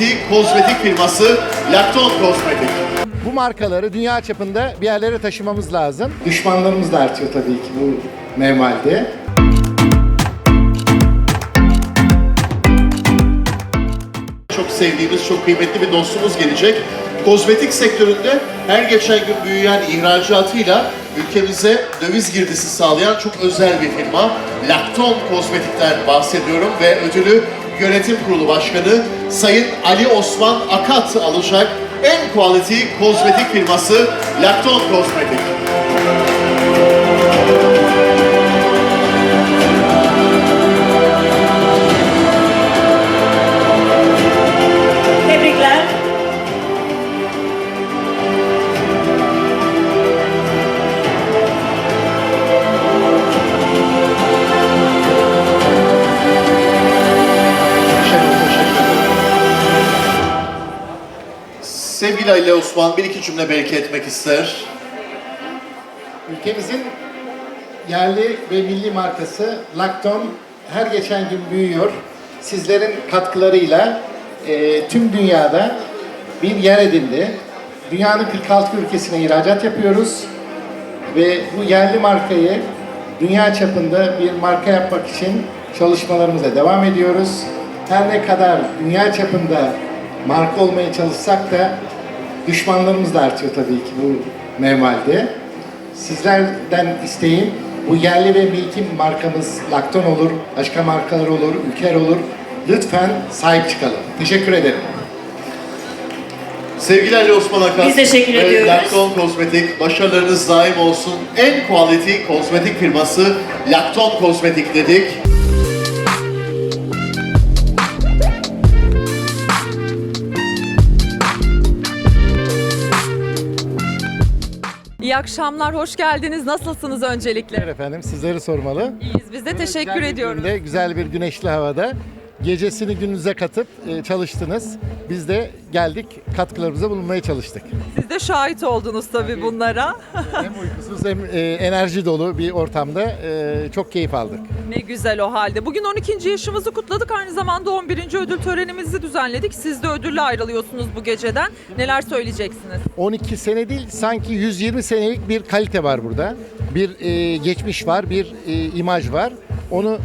quality kozmetik firması Lacton Kozmetik. Bu markaları dünya çapında bir yerlere taşımamız lazım. Düşmanlarımız da artıyor tabii ki bu normalde. Çok sevdiğimiz, çok kıymetli bir dostumuz gelecek. Kozmetik sektöründe her geçen gün büyüyen ihracatıyla ülkemize döviz girdisi sağlayan çok özel bir firma. Lacton Kozmetik'ten bahsediyorum ve ödülü Yönetim Kurulu Başkanı Sayın Ali Osman Akat alacak. En quality kozmetik firması Lacton Kozmetik. Sevgili Ali Osman bir iki cümle belki etmek ister. Ülkemizin yerli ve milli markası Lacton her geçen gün büyüyor. Sizlerin katkılarıyla e, tüm dünyada bir yer edindi. Dünyanın 46 ülkesine ihracat yapıyoruz ve bu yerli markayı dünya çapında bir marka yapmak için çalışmalarımıza devam ediyoruz. Her ne kadar dünya çapında marka olmaya çalışsak da düşmanlarımız da artıyor tabii ki bu normalde. Sizlerden isteğim bu yerli ve milki markamız Lakton olur, başka markalar olur, ülkeler olur. Lütfen sahip çıkalım. Teşekkür ederim. Sevgili Ali Osman Akat Biz teşekkür ve ediyoruz. Lacton Kozmetik başarılarınız daim olsun. En quality kozmetik firması Lacton Kozmetik dedik. İyi akşamlar, hoş geldiniz. Nasılsınız öncelikle? Efendim sizleri sormalı. İyiyiz, biz de teşekkür Güzel bir ediyoruz. günde, güzel bir güneşli havada gecesini gününüze katıp e, çalıştınız. Biz de geldik katkılarımıza bulunmaya çalıştık. Siz de şahit oldunuz tabii bunlara. hem uykusuz hem e, enerji dolu bir ortamda e, çok keyif aldık. ne güzel o halde. Bugün 12. yaşımızı kutladık. Aynı zamanda 11. ödül törenimizi düzenledik. Siz de ödülle ayrılıyorsunuz bu geceden. Neler söyleyeceksiniz? 12 sene değil sanki 120 senelik bir kalite var burada. Bir e, geçmiş var, bir e, imaj var. Onu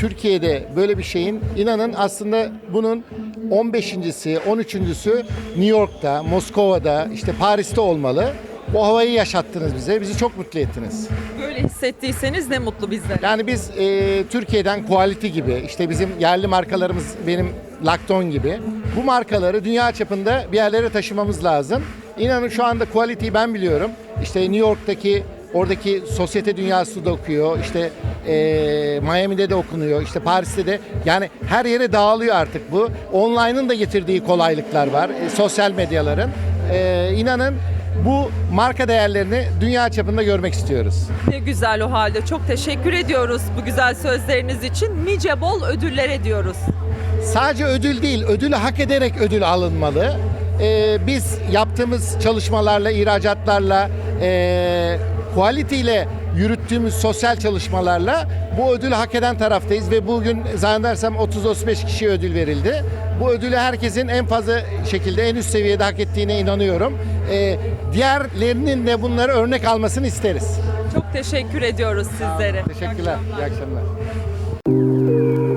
Türkiye'de böyle bir şeyin inanın aslında bunun 15.si, 13.sü New York'ta, Moskova'da, işte Paris'te olmalı. O havayı yaşattınız bize. Bizi çok mutlu ettiniz. Böyle hissettiyseniz ne mutlu bizlere. Yani biz e, Türkiye'den Quality gibi, işte bizim yerli markalarımız benim Lacton gibi bu markaları dünya çapında bir yerlere taşımamız lazım. İnanın şu anda Quality'yi ben biliyorum. İşte New York'taki oradaki sosyete dünyası da okuyor. İşte e, Miami'de de okunuyor. İşte Paris'te de yani her yere dağılıyor artık bu. Online'ın da getirdiği kolaylıklar var. e, sosyal medyaların. E, inanın bu marka değerlerini dünya çapında görmek istiyoruz. Ne güzel o halde. Çok teşekkür ediyoruz bu güzel sözleriniz için. Nice bol ödüller ediyoruz. Sadece ödül değil, ödülü hak ederek ödül alınmalı. Ee, biz yaptığımız çalışmalarla, ihracatlarla, e, quality ile yürüttüğümüz sosyal çalışmalarla bu ödülü hak eden taraftayız ve bugün zannedersem 30-35 kişiye ödül verildi. Bu ödülü herkesin en fazla şekilde en üst seviyede hak ettiğine inanıyorum. Ee, diğerlerinin de bunları örnek almasını isteriz. Çok teşekkür ediyoruz sizlere. Teşekkürler. İyi akşamlar. Quality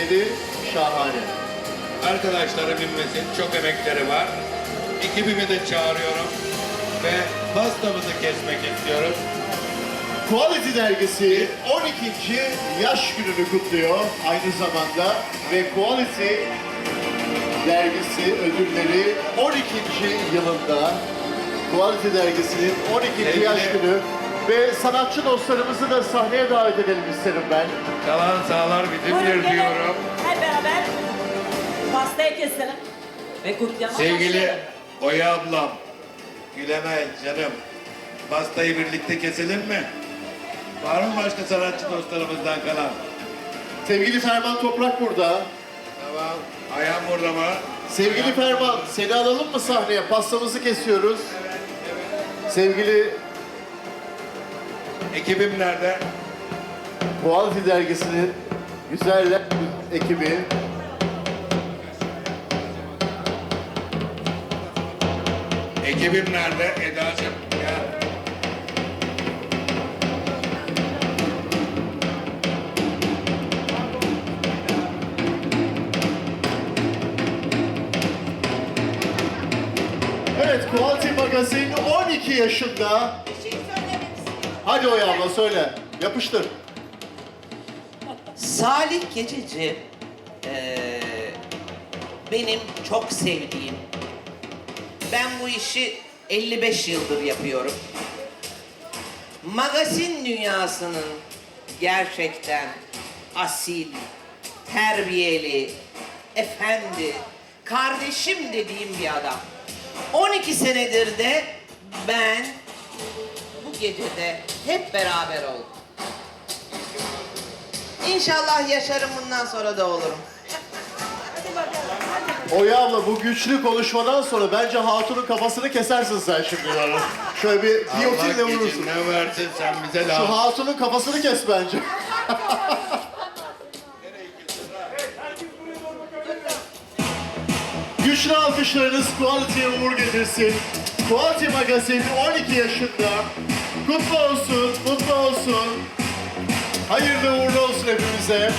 emekleri şahane. Arkadaşlarım bilmesin çok emekleri var. Ekibimi de çağırıyorum ve pastamızı kesmek istiyoruz. Quality dergisi 12. yaş gününü kutluyor aynı zamanda ve Quality dergisi ödülleri 12. yılında Quality dergisinin 12. Sevgili- yaş günü ve sanatçı dostlarımızı da sahneye davet edelim isterim ben. Kalan sağlar bizimdir Buyurun diyorum. Hep beraber pastayı keselim. Ve kutlayalım. Sevgili Oya ablam, Gülemez canım. Pastayı birlikte keselim mi? Var mı başka sanatçı dostlarımızdan kalan? Sevgili Ferman Toprak burada. Tamam. Ayağım burada mı? Sevgili Ferman seni alalım mı sahneye? Pastamızı kesiyoruz. Sevgili Ekibim nerede? Quality dergisinin güzel ekibi Ekibim nerede? Eda'cığım ya. Evet, Quality Magazine 12 yaşında. Hadi Oya abla söyle. Yapıştır. Salih Geçici eee, benim çok sevdiğim. Ben bu işi 55 yıldır yapıyorum. Magazin dünyasının gerçekten asil, terbiyeli, efendi, kardeşim dediğim bir adam. 12 senedir de ben gecede hep beraber oldum. İnşallah yaşarım bundan sonra da olurum. Oya abla bu güçlü konuşmadan sonra bence Hatun'un kafasını kesersin sen şimdi yani. Şöyle bir giyotinle Allah vurursun. gecinden versin sen bize Şu. Hatun'un kafasını kes bence. Güçlü alkışlarınız Quality'ye uğur getirsin. Quality Magazine 12 yaşında. Kutlu olsun, mutlu olsun. Hayırlı uğurlu olsun hepimize.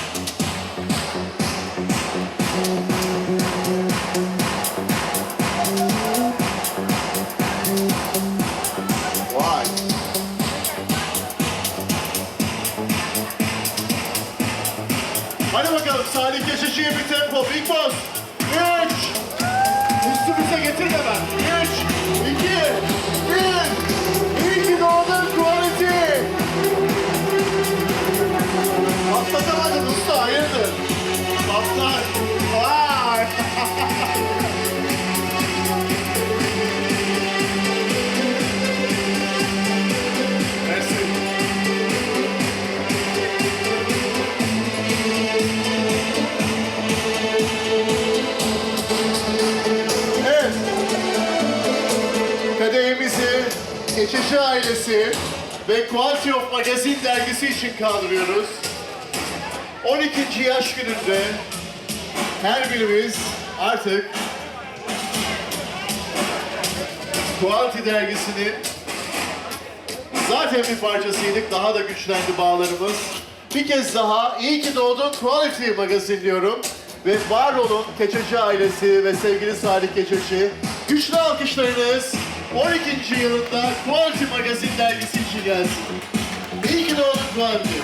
Vay. Hadi bakalım Salih Geçici'ye bir tempo. Big Boss. Üç. Üstümüze getirme ben. Üç. iki, Geçici ailesi ve Quality of Magazine dergisi için kaldırıyoruz. 12. yaş gününde her birimiz artık Quality dergisinin zaten bir parçasıydık. Daha da güçlendi bağlarımız. Bir kez daha iyi ki doğdun Quality Magazine diyorum. Ve var olun Keçeci ailesi ve sevgili Salih Keçeci. Güçlü alkışlarınız 12. yılında Quality Magazine dergisi için gelsin. İyi ki doğdun Quality.